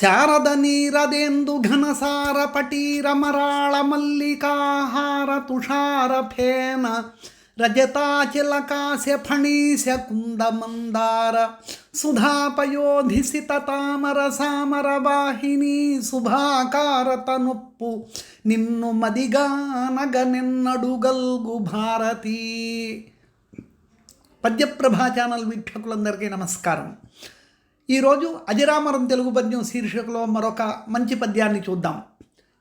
శారద నీరదేందు ఘనసార పటీర మరాళ మల్లికాహార తుషార ఫేన రజతాచిలకాశ ఫణీశ కుందమందార సుధాపయోధిసిత తామర సామర వాహిని శుభాకార తనుప్పు నిన్ను మదిగానగ నిన్నడుగల్గు భారతీ. పద్యప్రభా ఛానల్ వీక్షకులందరికీ నమస్కారం. ఈరోజు అజరామరం తెలుగు పద్యం శీర్షికలో మరొక మంచి పద్యాన్ని చూద్దాం.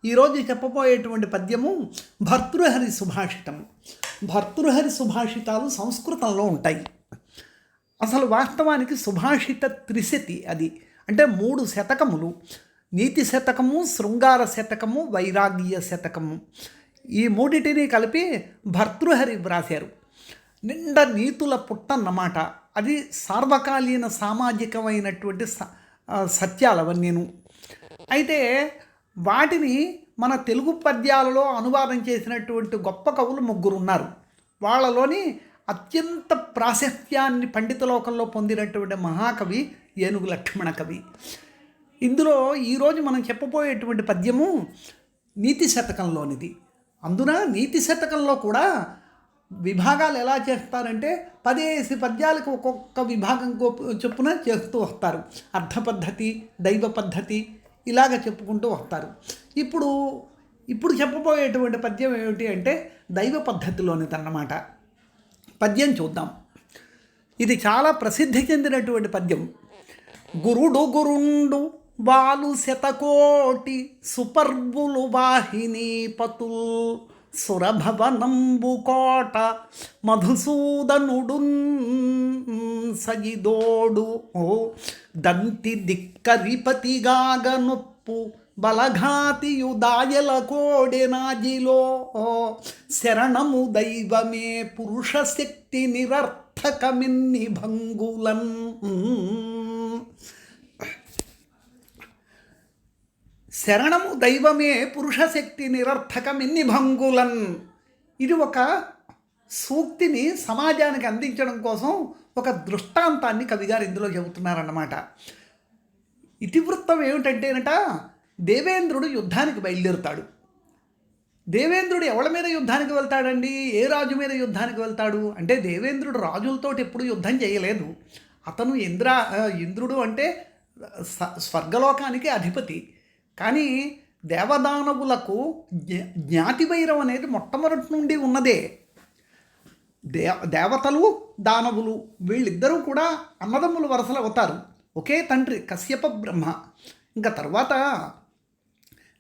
ఈరోజు చెప్పబోయేటువంటి పద్యము భర్తృహరి సుభాషితం. భర్తృహరి సుభాషితాలు సంస్కృతంలో ఉంటాయి. అసలు వాస్తవానికి సుభాషిత త్రిశతి అది. అంటే మూడు శతకములు. నీతి శతకము శృంగార శతకము వైరాగ్య శతకము. ఈ మూడిటిని కలిపి భర్తృహరి వ్రాశారు. నిండా నీతుల పుట్టన్నమాట అది సార్వకాలీన సామాజికమైనటువంటి స ఆ, సత్యాలు అవన్నీను అయితే వాటిని మన తెలుగు పద్యాలలో అనువాదం చేసినటువంటి గొప్ప కవులు ముగ్గురు ఉన్నారు వాళ్ళలోని అత్యంత ప్రాశస్త్యాన్ని పండితలోకంలో పొందినటువంటి మహాకవి ఏనుగు లక్ష్మణ కవి. ఇందులో ఈరోజు మనం చెప్పబోయేటువంటి పద్యము నీతి శతకంలోనిది. అందున నీతి శతకంలో కూడా విభాగాలు ఎలా చేస్తారంటే పదేసి పద్యాలకు ఒక్కొక్క విభాగం చొప్పున చేస్తూ వస్తారు. అర్థ పద్ధతి దైవ పద్ధతి ఇలాగ చెప్పుకుంటూ వస్తారు. ఇప్పుడు ఇప్పుడు చెప్పబోయేటువంటి పద్యం ఏమిటి అంటే దైవ పద్ధతిలోనిదన్నమాట. పద్యం చూద్దాం. ఇది చాలా ప్రసిద్ధి చెందినటువంటి పద్యం. గురుడు గురుండు వాలు శతకోటి సుపర్బులు వాహిని పతుల్ సురభవనంబు కోట మధుసూదనుడు సగిదోడు దంతి దిక్కరిపతిగాగ నొప్పు బలఘాతియు దాయల కోడెనాజిలో శరణము దైవమే పురుష శక్తి నిరర్థకమిన్ని భంగులన్ శరణము దైవమే పురుషశక్తి నిరర్థకమిన్ని భంగులన్ ఇది ఒక సూక్తిని సమాజానికి అందించడం కోసం ఒక దృష్టాంతాన్ని కవిగారు ఇందులో చెబుతున్నారన్నమాట. ఇతివృత్తం ఏమిటంటేనట దేవేంద్రుడు యుద్ధానికి బయలుదేరుతాడు. దేవేంద్రుడు ఎవరి మీద యుద్ధానికి వెళ్తాడండి? ఏ రాజు మీద యుద్ధానికి వెళ్తాడు? అంటే దేవేంద్రుడు రాజులతో ఎప్పుడు యుద్ధం చేయలేదు. అతను ఇంద్ర ఇంద్రుడు అంటే స్వర్గలోకానికి అధిపతి. కానీ దేవదానవులకు జ్ఞా జ్ఞాతి వైరం అనేది మొట్టమొదటి నుండి ఉన్నదే. దే దేవతలు దానవులు వీళ్ళిద్దరూ కూడా అన్నదమ్ములు వరసలు అవుతారు. ఒకే తండ్రి కశ్యప బ్రహ్మ. ఇంకా తర్వాత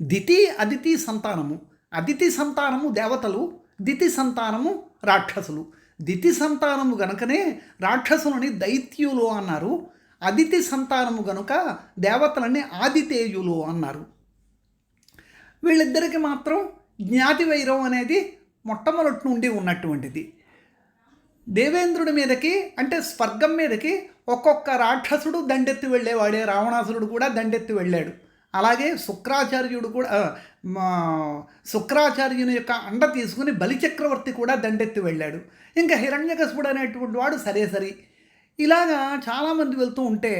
దితి అదితి సంతానము. అదితి సంతానము దేవతలు దితి సంతానము రాక్షసులు. దితి సంతానము గనుకనే రాక్షసులని దైత్యులు అన్నారు. అదితి సంతానము గనుక దేవతలని ఆదితేయులు అన్నారు. వీళ్ళిద్దరికి మాత్రం జ్ఞాతి వైరం అనేది మొట్టమొదటి నుండి ఉన్నటువంటిది. దేవేంద్రుడి మీదకి అంటే స్వర్గం మీదకి ఒక్కొక్క రాక్షసుడు దండెత్తి వెళ్ళేవాడే రావణాసురుడు కూడా దండెత్తి వెళ్ళాడు. అలాగే శుక్రాచార్యుడు కూడా మా శుక్రాచార్యుని యొక్క అండ తీసుకుని బలిచక్రవర్తి కూడా దండెత్తి వెళ్ళాడు. ఇంకా హిరణ్యకశపుడు అనేటువంటి వాడు సరే సరి ఇలాగా చాలామంది వెళ్తూ ఉంటే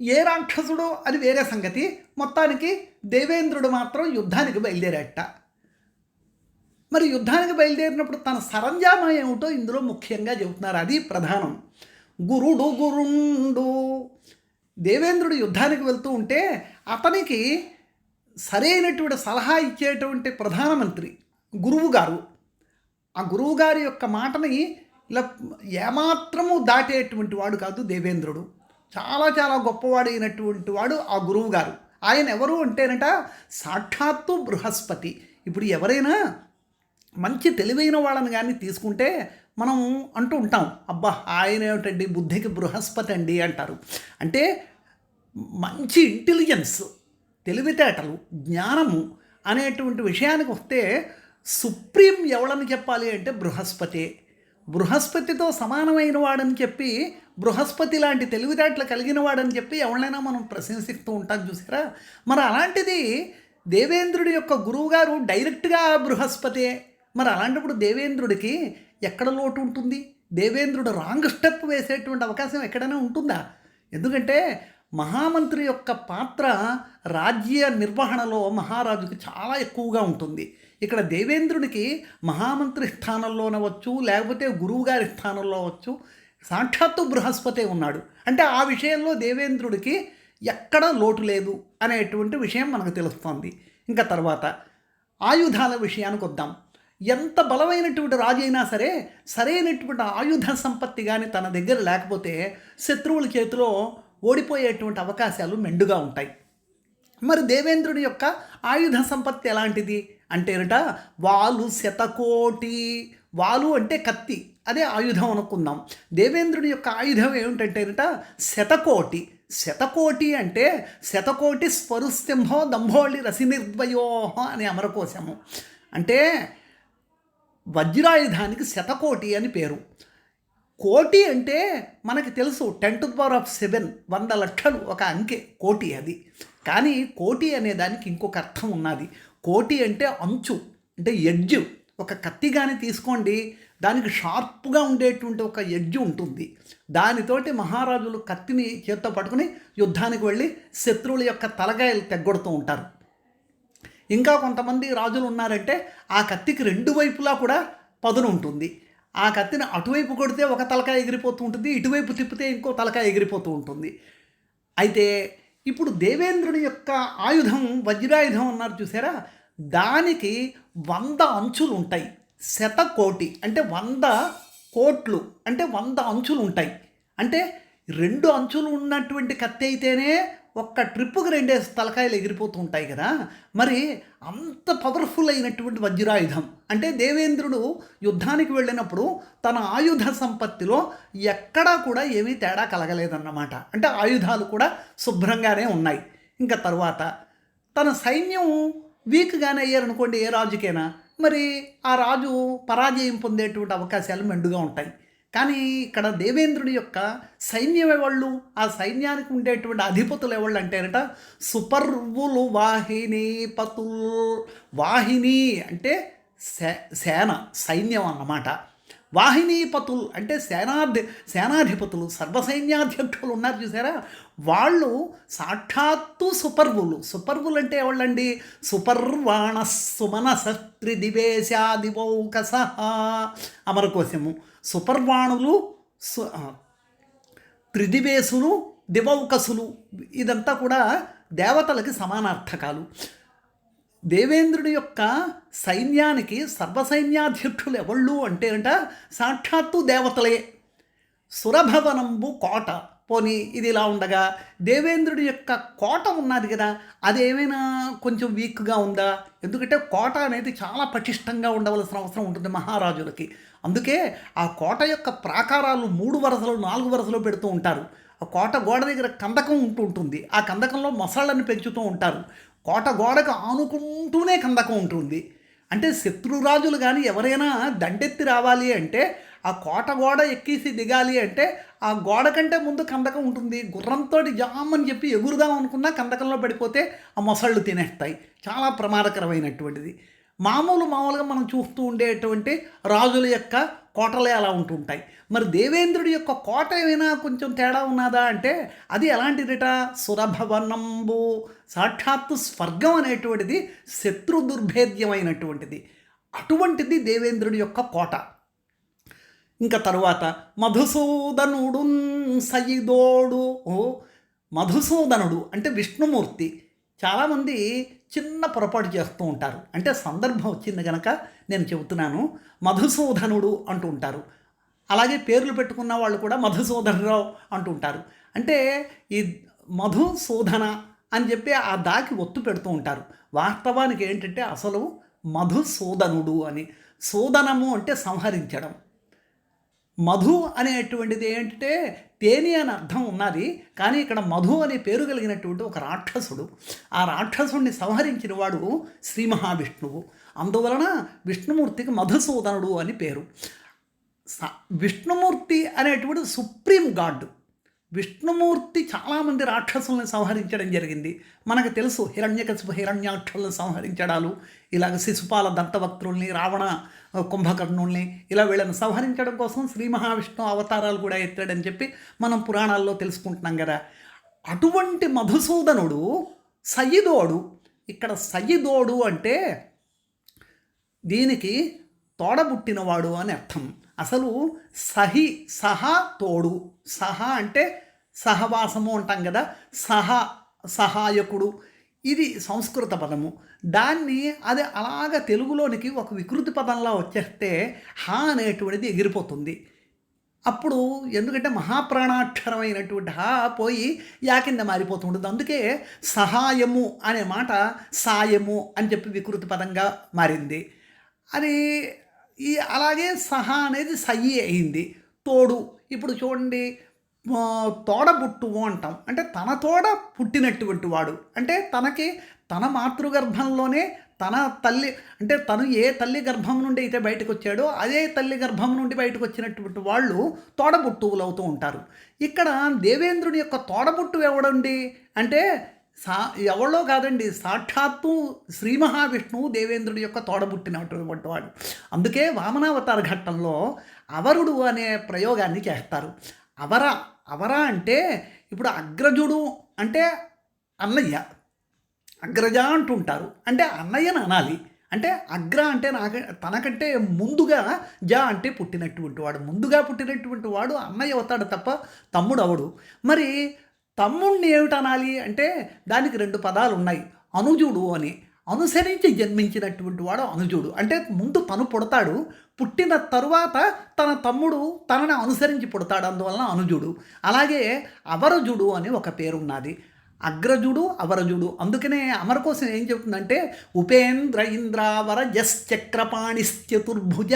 ఏ రాక్షసుడో అది వేరే సంగతి. మొత్తానికి దేవేంద్రుడు మాత్రం యుద్ధానికి బయలుదేరట మరి యుద్ధానికి బయలుదేరినప్పుడు తన సరంజామా ఏమిటో ఇందులో ముఖ్యంగా చెబుతున్నారు. అది ప్రధానం. గురుడు గురుండు. దేవేంద్రుడు యుద్ధానికి వెళ్తూ ఉంటే అతనికి సరైనటువంటి సలహా ఇచ్చేటువంటి ప్రధానమంత్రి గురువు గారు ఆ గురువుగారి యొక్క మాటని ఇలా ఏమాత్రము దాటేటువంటి వాడు కాదు దేవేంద్రుడు. చాలా చాలా గొప్పవాడైనటువంటి వాడు ఆ గురువు గారు. ఆయన ఎవరు అంటేనట సాక్షాత్తు బృహస్పతి. ఇప్పుడు ఎవరైనా మంచి తెలివైన వాళ్ళని కానీ తీసుకుంటే మనం అంటూ ఉంటాం అబ్బా ఆయన ఏమిటండి? బుద్ధికి బృహస్పతి అండి అంటారు. అంటే మంచి ఇంటెలిజెన్స్ తెలివితేటలు జ్ఞానము అనేటువంటి విషయానికి వస్తే సుప్రీం ఎవడని చెప్పాలి అంటే బృహస్పతే. బృహస్పతితో సమానమైన వాడని చెప్పి బృహస్పతి లాంటి తెలివితేటలు కలిగిన వాడని చెప్పి ఎవరినైనా మనం ప్రశంసిస్తూ ఉంటాం చూసారా? మరి అలాంటిది దేవేంద్రుడి యొక్క గురువుగారు డైరెక్ట్గా బృహస్పతే. మరి అలాంటప్పుడు దేవేంద్రుడికి ఎక్కడ లోటు ఉంటుంది? దేవేంద్రుడు రాంగ్ స్టెప్ వేసేటువంటి అవకాశం ఎక్కడైనా ఉంటుందా? ఎందుకంటే మహామంత్రి యొక్క పాత్ర రాజ్య నిర్వహణలో మహారాజుకి చాలా ఎక్కువగా ఉంటుంది. ఇక్కడ దేవేంద్రునికి మహామంత్రి స్థానంలో అనవచ్చు లేకపోతే గురువుగారి స్థానంలో అవ్వచ్చు సాక్షాత్తు బృహస్పతి ఉన్నాడు. అంటే ఆ విషయంలో దేవేంద్రుడికి ఎక్కడ లోటు లేదు అనేటువంటి విషయం మనకు తెలుస్తోంది. ఇంకా తర్వాత ఆయుధాల విషయానికి వద్దాం. ఎంత బలమైనటువంటి రాజు అయినా సరే సరైనటువంటి ఆయుధ సంపత్తి కానీ తన దగ్గర లేకపోతే శత్రువుల చేతిలో ఓడిపోయేటువంటి అవకాశాలు మెండుగా ఉంటాయి. మరి దేవేంద్రుడి యొక్క ఆయుధ సంపత్తి ఎలాంటిది? అంటేనట వాలు శతకోటి. వాలు అంటే కత్తి. అదే ఆయుధం అనుకుందాం. దేవేంద్రుడి యొక్క ఆయుధం ఏమిటంటేనట శతకోటి. శతకోటి అంటే శతకోటి స్వరుస్తింహో దంభోళి రసినిర్ద్వయోహ అనే అమరకోశము. అంటే వజ్రాయుధానికి శతకోటి అని పేరు. కోటి అంటే మనకి తెలుసు ten to power of seven వంద లక్షలు ఒక అంకె కోటి అది. కానీ కోటి అనే దానికి ఇంకొక అర్థం ఉన్నది. కోటి అంటే అంచు అంటే ఎడ్జ్. ఒక కత్తి కానీ తీసుకోండి దానికి షార్ప్గా ఉండేటువంటి ఒక ఎడ్జ్ ఉంటుంది. దానితోటి మహారాజులు కత్తిని చేత్తో పట్టుకుని యుద్ధానికి వెళ్ళి శత్రువుల యొక్క తలకాయలు తెగ్గొడుతూ ఉంటారు. ఇంకా కొంతమంది రాజులు ఉన్నారంటే ఆ కత్తికి రెండు వైపులా కూడా పదును ఉంటుంది. ఆ కత్తిని అటువైపు కొడితే ఒక తలకాయ ఎగిరిపోతూ ఉంటుంది ఇటువైపు తిప్పితే ఇంకో తలకాయ ఎగిరిపోతూ ఉంటుంది. అయితే ఇప్పుడు దేవేంద్రుని యొక్క ఆయుధం వజ్రాయుధం అన్నారు చూసారా? దానికి వంద అంచులు ఉంటాయి శతకోటి అంటే వంద కోట్లు అంటే వంద అంచులు ఉంటాయి అంటే రెండు అంచులు ఉన్నటువంటి కత్తి అయితేనే ఒక్క ట్రిప్పుకి రెండేసి తలకాయలు ఎగిరిపోతూ ఉంటాయి కదా. మరి అంత పవర్ఫుల్ అయినటువంటి వజ్రాయుధం. అంటే దేవేంద్రుడు యుద్ధానికి వెళ్ళినప్పుడు తన ఆయుధ సంపత్తిలో ఎక్కడా కూడా ఏమీ తేడా కలగలేదన్నమాట. అంటే ఆయుధాలు కూడా శుభ్రంగానే ఉన్నాయి. ఇంకా తర్వాత తన సైన్యం వీక్గానే అయ్యారనుకోండి ఏ రాజుకైనా మరి ఆ రాజు పరాజయం పొందేటువంటి అవకాశాలు మెండుగా ఉంటాయి. కానీ ఇక్కడ దేవేంద్రుడి యొక్క సైన్యం ఎవళ్ళు? ఆ సైన్యానికి ఉండేటువంటి అధిపతులు ఎవళ్ళు అంటేనట సుపర్వులు వాహిని పతుల్ వాహిని అంటే సే సేన సైన్యం అన్నమాట. వాహినీపతులు అంటే సేనాధి సేనాధిపతులు సర్వసైన్యాధ్యక్షులు ఉన్నారు చూసారా? వాళ్ళు సాక్షాత్తు సుపర్వులు. సుపర్వులు అంటే ఎవళ్ళండి? సుపర్వాణ సుమనస త్రిదివేశాదివౌకస అమరకోశము. సుపర్వాణులు సు త్రిదివేశులు దివౌకసులు. ఇదంతా కూడా దేవతలకి సమానార్థకాలు. దేవేంద్రుడి యొక్క సైన్యానికి సర్వసైన్యాధ్యక్షులు ఎవళ్ళు అంటే అంట సాక్షాత్తు దేవతలే. సురభవనంబు కోట. పోనీ ఇది ఇలా ఉండగా దేవేంద్రుడి యొక్క కోట ఉన్నది కదా అదేమైనా కొంచెం వీక్గా ఉందా? ఎందుకంటే కోట అనేది చాలా పటిష్టంగా ఉండవలసిన అవసరం ఉంటుంది మహారాజులకి. అందుకే ఆ కోట యొక్క ప్రాకారాలు మూడు వరసలు నాలుగు వరసలు పెడుతూ ఉంటారు. ఆ కోట గోడ దగ్గర కందకం ఉంటూ ఉంటుంది. ఆ కందకంలో మొసళ్ళని పెంచుతూ ఉంటారు. కోట గోడకు ఆనుకుంటూనే కందకం ఉంటుంది. అంటే శత్రురాజులు కానీ ఎవరైనా దండెత్తి రావాలి అంటే ఆ కోట గోడ ఎక్కేసి దిగాలి అంటే ఆ గోడ కంటే ముందు కందకం ఉంటుంది. గుర్రంతో జామని చెప్పి ఎగురుదాం అనుకున్నా కందకంలో పడిపోతే ఆ మొసళ్ళు తినేస్తాయి. చాలా ప్రమాదకరమైనటువంటిది. మామూలు మామూలుగా మనం చూస్తూ ఉండేటువంటి రాజుల యొక్క కోటలే అలా ఉంటుంటాయి. మరి దేవేంద్రుడి యొక్క కోట ఏమైనా కొంచెం తేడా ఉన్నదా అంటే అది ఎలాంటిదిట? సురభవనంబు సాక్షాత్తు స్వర్గం అనేటువంటిది శత్రు దుర్భేద్యమైనటువంటిది. అటువంటిది దేవేంద్రుడి యొక్క కోట. ఇంకా తరువాత మధుసూదనుడు సయిదోడు ఓ మధుసూదనుడు అంటే విష్ణుమూర్తి. చాలామంది చిన్న పొరపాటు చేస్తూ ఉంటారు. అంటే సందర్భం వచ్చింది కనుక నేను చెబుతున్నాను. మధుసూదనుడు అంటూ ఉంటారు. అలాగే పేర్లు పెట్టుకున్న వాళ్ళు కూడా మధుసూదనరావు అంటుంటారు అంటే ఈ మధుసూదన అని చెప్పి ఆ దాకి ఒత్తు పెడుతూ ఉంటారు. వాస్తవానికి ఏంటంటే అసలు మధుసూదనుడు అని. సూదనము అంటే సంహరించడం. మధు అనేటువంటిది ఏంటంటే తేని అని అర్థం ఉన్నది. కానీ ఇక్కడ మధు అనే పేరు కలిగినటువంటి ఒక రాక్షసుడు. ఆ రాక్షసుడిని సంహరించిన వాడు శ్రీ మహావిష్ణువు. అందువలన విష్ణుమూర్తికి మధుసూదనుడు అని పేరు. విష్ణుమూర్తి అనేటువంటి సుప్రీం గాడ్. విష్ణుమూర్తి చాలామంది రాక్షసుల్ని సంహరించడం జరిగింది. మనకు తెలుసు హిరణ్యకశిపు హిరణ్యాక్షలను సంహరించడాలు ఇలాగ శిశుపాల దంతవక్తుల్ని రావణ కుంభకర్ణుల్ని ఇలా వీళ్ళని సంహరించడం కోసం శ్రీ మహావిష్ణువు అవతారాలు కూడా ఎత్తాడని చెప్పి మనం పురాణాల్లో తెలుసుకుంటున్నాం కదా. అటువంటి మధుసూదనుడు సయ్యిదోడు. ఇక్కడ సయ్యిదోడు అంటే దీనికి తోడబుట్టినవాడు అని అర్థం. అసలు సహి సహా తోడు. సహా అంటే సహవాసము అంటాం కదా. సహ సహాయకుడు. ఇది సంస్కృత పదము. దాన్ని అది అలాగ తెలుగులోనికి ఒక వికృతి పదంలా వచ్చేస్తే హా అనేటువంటిది ఎగిరిపోతుంది. అప్పుడు ఎందుకంటే మహాప్రాణాక్షరమైనటువంటి హా పోయి యా కింద మారిపోతుంటుంది అందుకే సహాయము అనే మాట సాయము అని చెప్పి వికృతి పదంగా మారింది. అది ఈ అలాగే సహా అనేది సయ్యి అయింది. తోడు. ఇప్పుడు చూడండి ఆ, తోడబుట్టువు అంటాం. అంటే తన తోడ పుట్టినటువంటి వాడు. అంటే తనకి తన మాతృగర్భంలోనే తన తల్లి అంటే తను ఏ తల్లి గర్భం నుండి అయితే బయటకు వచ్చాడో అదే తల్లి గర్భం నుండి బయటకు వచ్చినటువంటి వాళ్ళు తోడబుట్టువులు అవుతూ ఉంటారు. ఇక్కడ దేవేంద్రుని యొక్క తోడబుట్టు ఎవడండి? అంటే సా ఎవరో కాదండి సాక్షాత్తు శ్రీ మహావిష్ణువు దేవేంద్రుడి యొక్క తోడబుట్టినటువంటి వాడు. అందుకే వామనావతార ఘట్టంలో అవరుడు అనే ప్రయోగాన్ని చేస్తారు. అవర అవర అంటే ఇప్పుడు అగ్రజుడు అంటే అన్నయ్య. అగ్రజ అంటుంటారు. అంటే అన్నయ్యని అనాలి. అంటే అగ్ర అంటే నాక తనకంటే ముందుగా జ అంటే పుట్టినటువంటి వాడు. ముందుగా పుట్టినటువంటి వాడు అన్నయ్య అవుతాడు తప్ప తమ్ముడు అవడు. మరి తమ్ముణ్ణి ఏమిటి అనాలి అంటే దానికి రెండు పదాలు ఉన్నాయి. అనుజుడు అని. అనుసరించి జన్మించినటువంటి వాడు అనుజుడు. అంటే ముందు తను పుడతాడు పుట్టిన తరువాత తన తమ్ముడు తనని అనుసరించి పుడతాడు అందువలన అనుజుడు. అలాగే అవరజుడు అని ఒక పేరున్నది. అగ్రజుడు అవరజుడు. అందుకనే అమర కోసం ఏం చెప్తుందంటే ఉపేంద్ర ఇంద్రావర చక్రపాణిశ్చతుర్భుజ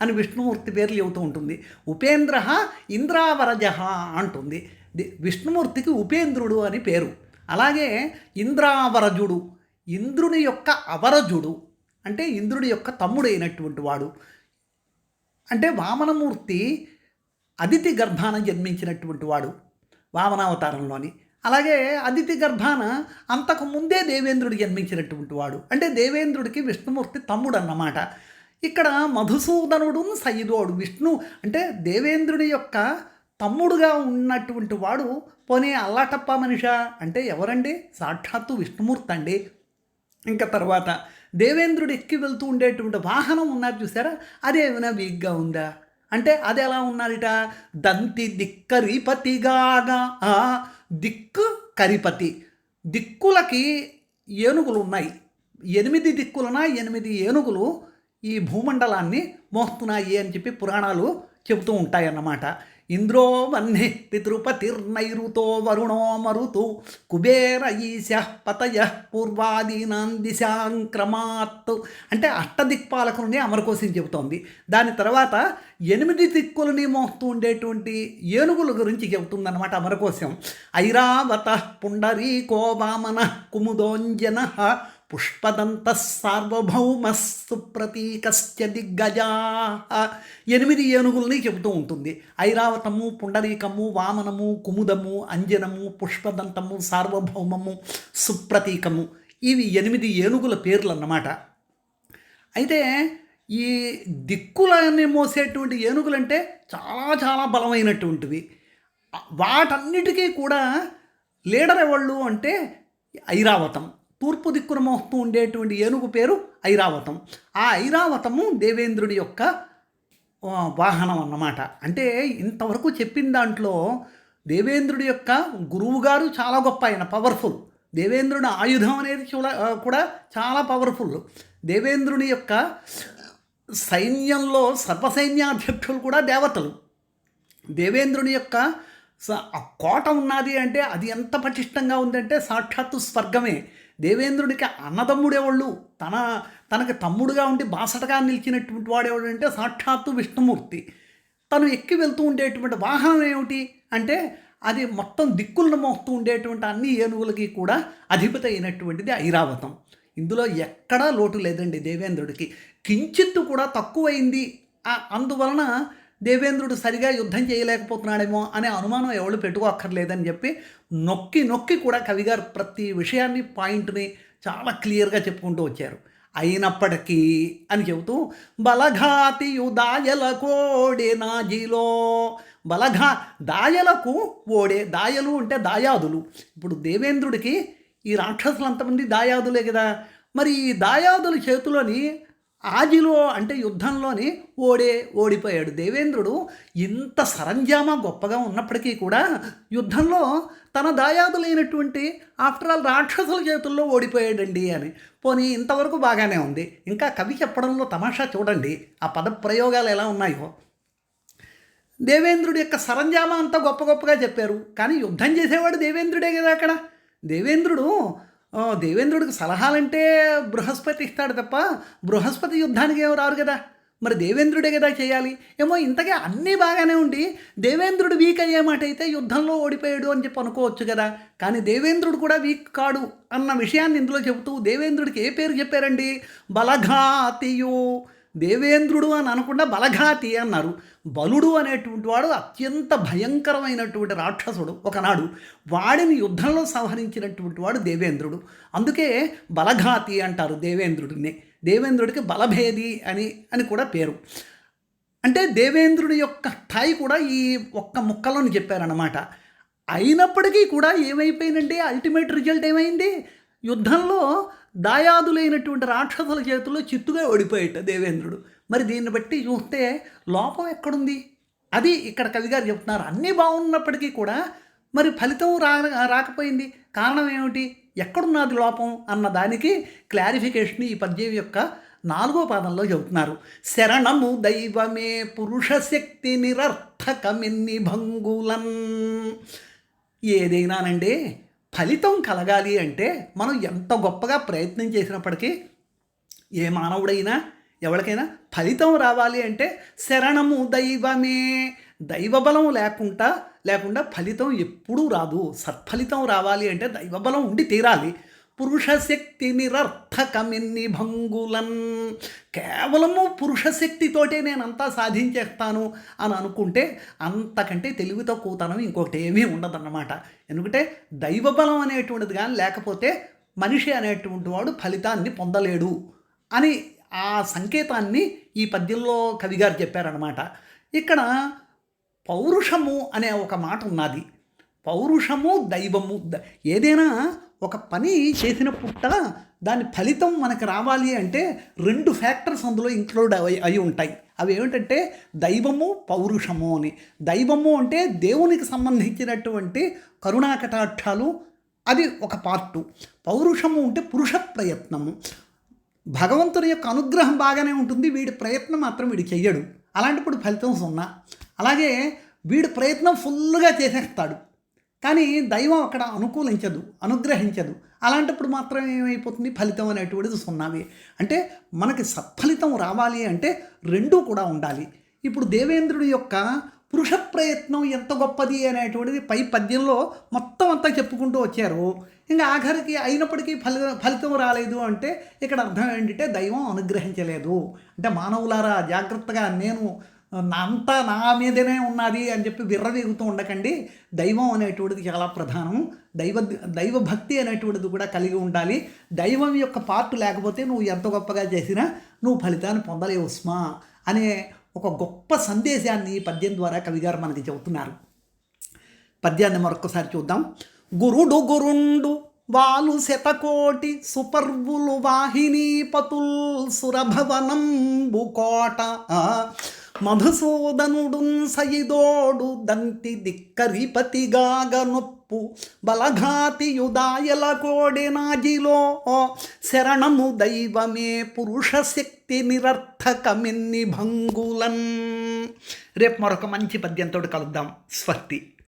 అని విష్ణుమూర్తి పేర్లు చెబుతూ ఉంటుంది. ఉపేంద్ర ఇంద్రావరజ అంటుంది. విష్ణుమూర్తికి ఉపేంద్రుడు అని పేరు. అలాగే ఇంద్రావరజుడు ఇంద్రుని యొక్క అవరజుడు అంటే ఇంద్రుడి యొక్క తమ్ముడైనటువంటి వాడు. అంటే వామనమూర్తి అదితి గర్భాన జన్మించినటువంటి వాడు వామనావతారంలోని. అలాగే అదితి గర్భాన అంతకు ముందే దేవేంద్రుడు జన్మించినటువంటి వాడు. అంటే దేవేంద్రుడికి విష్ణుమూర్తి తమ్ముడు అన్నమాట ఇక్కడ మధుసూదనుడు సయ్యిదోడు విష్ణు అంటే దేవేంద్రుడి యొక్క తమ్ముడుగా ఉన్నటువంటి వాడు పోనీ అల్లాటప్ప మనిషా? అంటే ఎవరండి? సాక్షాత్తు విష్ణుమూర్తి అండి. ఇంకా తర్వాత దేవేంద్రుడు ఎక్కి వెళ్తూ ఉండేటువంటి వాహనం ఉన్నారు చూసారా? అదేమైనా వీక్గా ఉందా? అంటే అది ఎలా ఉన్నారట దంతి దిక్కరిపతిగాగా. ఆ, దిక్కు కరిపతి. దిక్కులకి ఏనుగులు ఉన్నాయి ఎనిమిది దిక్కులన ఎనిమిది ఏనుగులు ఈ భూమండలాన్ని మోస్తున్నాయి అని చెప్పి పురాణాలు చెబుతూ ఉంటాయన్నమాట. ఇంద్రో వన్నే పితృపతిర్నైరుతో వరుణో మరుతు కుబేర ఈశ పతయ పూర్వాదీనాం దిశాంక్రమాత్ అంటే అష్టదిక్పాలకులని అమరకోశం చెబుతోంది. దాని తర్వాత ఎనిమిది దిక్కులని మోస్తూ ఉండేటువంటి ఏనుగుల గురించి చెబుతుందన్నమాట అమరకోశం. ఐరావత పుండరీకో వామన కుముదోంజన పుష్పదంత సార్వభౌమస్సు ప్రతీకస్య దిగ్గజా. ఎనిమిది ఏనుగుల్ని చెబుతూ ఉంటుంది. ఐరావతము పుండరీకము వామనము కుముదము అంజనము పుష్పదంతము సార్వభౌమము సుప్రతీకము. ఇవి ఎనిమిది ఏనుగుల పేర్లు అన్నమాట అయితే ఈ దిక్కులని మోసేటువంటి ఏనుగులంటే చాలా చాలా బలమైనటువంటివి. వాటన్నిటికీ కూడా లీడర్ ఎవళ్ళు అంటే ఐరావతం. తూర్పు దిక్కున మోస్తూ ఉండేటువంటి ఏనుగు పేరు ఐరావతం. ఆ ఐరావతము దేవేంద్రుడి యొక్క వాహనం అన్నమాట. అంటే ఇంతవరకు చెప్పిన దాంట్లో దేవేంద్రుడి యొక్క గురువుగారు చాలా గొప్ప ఆయన పవర్ఫుల్ దేవేంద్రుడి ఆయుధం అనేది చూడ కూడా చాలా పవర్ఫుల్ దేవేంద్రుని యొక్క సైన్యంలో సర్వసైన్యాధ్యక్షులు కూడా దేవతలు. దేవేంద్రుని యొక్క స- ఆ కోట ఉన్నది అంటే అది ఎంత పటిష్టంగా ఉందంటే సాక్షాత్తు స్వర్గమే. దేవేంద్రుడికి అన్నదమ్ముడేవాళ్ళు? తన తనకి తమ్ముడుగా ఉండి బాసటగా నిలిచినటువంటి వాడేవాడు అంటే సాక్షాత్తు విష్ణుమూర్తి. తను ఎక్కి వెళ్తూ ఉండేటువంటి వాహనం ఏమిటి అంటే అది మొత్తం దిక్కులను మోస్తూ ఉండేటువంటి అన్ని ఏనుగులకి కూడా అధిపతి అయినటువంటిది ఐరావతం. ఇందులో ఎక్కడా లోటు లేదండి దేవేంద్రుడికి. కించిత్తు కూడా తక్కువైంది. అందువలన దేవేంద్రుడు సరిగా యుద్ధం చేయలేకపోతున్నాడేమో అనే అనుమానం ఎవరు పెట్టుకోక్కర్లేదని చెప్పి నొక్కి నొక్కి కూడా కవిగారు ప్రతి విషయాన్ని పాయింట్ని చాలా క్లియర్గా చెప్పుకుంటూ వచ్చారు. అయినప్పటికీ అని చెబుతూ బలఘాతి దాయల కోడే నాజిలో బలఘా దాయలకు ఓడే దాయలు అంటే దాయాదులు. ఇప్పుడు దేవేంద్రుడికి ఈ రాక్షసులు అంతమంది దాయాదులే కదా. మరి ఈ దాయాదుల చేతిలోని ఆజిలో అంటే యుద్ధంలోని ఓడే ఓడిపోయాడు. దేవేంద్రుడు ఇంత సరంజామా గొప్పగా ఉన్నప్పటికీ కూడా యుద్ధంలో తన దాయాదులైనటువంటి ఆఫ్టర్ ఆల్ రాక్షసుల చేతుల్లో ఓడిపోయాడండి అని. పోనీ ఇంతవరకు బాగానే ఉంది. ఇంకా కవి చెప్పడంలో తమాషా చూడండి. ఆ పద ప్రయోగాలు ఎలా ఉన్నాయో. దేవేంద్రుడి యొక్క సరంజామా అంతా గొప్ప గొప్పగా చెప్పారు. కానీ యుద్ధం చేసేవాడు దేవేంద్రుడే కదా అక్కడ. దేవేంద్రుడు దేవేంద్రుడికి సలహాలంటే బృహస్పతి ఇస్తాడు తప్ప బృహస్పతి యుద్ధానికి ఏమో రారు కదా. మరి దేవేంద్రుడే కదా చేయాలి? ఏమో ఇంతకే అన్నీ బాగానే ఉండి దేవేంద్రుడు వీక్ అయ్యే మాట అయితే యుద్ధంలో ఓడిపోయాడు అని చెప్పి అనుకోవచ్చు కదా. కానీ దేవేంద్రుడు కూడా వీక్ కాడు అన్న విషయాన్ని ఇందులో చెబుతూ దేవేంద్రుడికి ఏ పేరు చెప్పారండి? బలఘాతియు దేవేంద్రుడు అని అనకుండా బలఘాతి అన్నారు. బలుడు అనేటువంటి వాడు అత్యంత భయంకరమైనటువంటి రాక్షసుడు ఒకనాడు. వాడిని యుద్ధంలో సంహరించినటువంటి వాడు దేవేంద్రుడు. అందుకే బలఘాతి అంటారు దేవేంద్రుడిని. దేవేంద్రుడికి బలభేది అని అని కూడా పేరు. అంటే దేవేంద్రుడి యొక్క స్థాయి కూడా ఈ ఒక్క ముక్కలోని చెప్పారన్నమాట. అయినప్పటికీ కూడా ఏమైపోయిందంటే అల్టిమేట్ రిజల్ట్ ఏమైంది? యుద్ధంలో దాయాదులైనటువంటి రాక్షసుల చేతుల్లో చిత్తుగా ఓడిపోయేట దేవేంద్రుడు. మరి దీన్ని బట్టి చూస్తే లోపం ఎక్కడుంది? అది ఇక్కడ కవిగారు చెప్తున్నారు. అన్నీ బాగున్నప్పటికీ కూడా మరి ఫలితం రా రాకపోయింది. కారణం ఏమిటి? ఎక్కడున్నది లోపం అన్న దానికి క్లారిఫికేషన్ ఈ పద్యం యొక్క నాలుగో పాదంలో చెబుతున్నారు. శరణము దైవమే పురుష శక్తి నిరర్థకమిన్ని భంగులన్. ఏదైనానండి? ఫలితం కలగాలి అంటే మనం ఎంత గొప్పగా ప్రయత్నం చేసినప్పటికీ ఏ మానవుడైనా ఎవరికైనా ఫలితం రావాలి అంటే శరణము దైవమే. దైవబలం లేకుండా లేకుండా ఫలితం ఎప్పుడూ రాదు. సత్ఫలితం రావాలి అంటే దైవబలం ఉండి తీరాలి. పురుషశక్తి నిరర్థకమిన్ని భంగులన్. కేవలము పురుషశక్తితోటే నేనంతా సాధించేస్తాను అని అనుకుంటే అంతకంటే తెలివి తక్కువతనం ఇంకొకటి ఏమీ ఉండదన్నమాట. ఎందుకంటే దైవబలం అనేటువంటిది కానీ లేకపోతే మనిషి అనేటువంటి వాడు ఫలితాన్ని పొందలేడు అని ఆ సంకేతాన్ని ఈ పద్యంలో కవిగారు చెప్పారనమాట ఇక్కడ పౌరుషము అనే ఒక మాట ఉన్నది. పౌరుషము దైవము ద- ఏదైనా ఒక పని చేసిన దాని ఫలితం మనకు రావాలి అంటే రెండు ఫ్యాక్టర్స్ అందులో ఇంక్లూడ్ అయి అయి ఉంటాయి. అవి ఏమిటంటే దైవము పౌరుషము అని. దైవము అంటే దేవునికి సంబంధించినటువంటి కరుణాకటాక్షాలు అది ఒక పార్టు. పౌరుషము అంటే పురుష ప్రయత్నము. భగవంతుని యొక్క అనుగ్రహం బాగానే ఉంటుంది వీడి ప్రయత్నం మాత్రం వీడు చెయ్యడు. అలాంటప్పుడు ఫలితం సున్నా. అలాగే వీడు ప్రయత్నం ఫుల్గా చేసేస్తాడు. కానీ దైవం అక్కడ అనుకూలించదు అనుగ్రహించదు. అలాంటప్పుడు మాత్రం ఏమైపోతుంది? ఫలితం అనేటువంటిది సున్నావే అంటే మనకి సత్ఫలితం రావాలి అంటే రెండూ కూడా ఉండాలి. ఇప్పుడు దేవేంద్రుడి యొక్క పురుష ప్రయత్నం ఎంత గొప్పది అనేటువంటిది పై పద్యంలో మొత్తం అంతా చెప్పుకుంటూ వచ్చారు. ఇంకా ఆఖరికి అయినప్పటికీ ఫలి ఫలితం రాలేదు అంటే ఇక్కడ అర్థం ఏంటంటే దైవం అనుగ్రహించలేదు. అంటే మానవులారా జాగ్రత్తగా నేను అంతా నా మీదనే ఉన్నది అని చెప్పి విర్రవీగుతూ ఉండకండి. దైవం అనేటువంటిది చాలా ప్రధానం. దైవ దైవ భక్తి అనేటువంటిది కూడా కలిగి ఉండాలి. దైవం యొక్క పార్ట్ లేకపోతే నువ్వు ఎంత గొప్పగా చేసినా నువ్వు ఫలితాన్ని పొందలేవు ఉస్మా అనే ఒక గొప్ప సందేశాన్ని పద్యం ద్వారా కవిగారు మనకి చెబుతున్నారు. పద్యాన్ని మరొకసారి చూద్దాం. గురుడు గురుండు వాలు శతకోటి సుపర్వులు వాహినీపతుల్ సురభవనంబు కోట మధుసూదనుడున్ సయిదోడు దంతి దిక్కరిపతిగాగ నొప్పు బలఘాతియుదాయల కోడెనాజిలో శరణము దైవమే పురుష శక్తి నిరర్థకమిన్ని భంగులన్ రేపు మరొక మంచి పద్యంతో కలుద్దాం. స్వస్తి.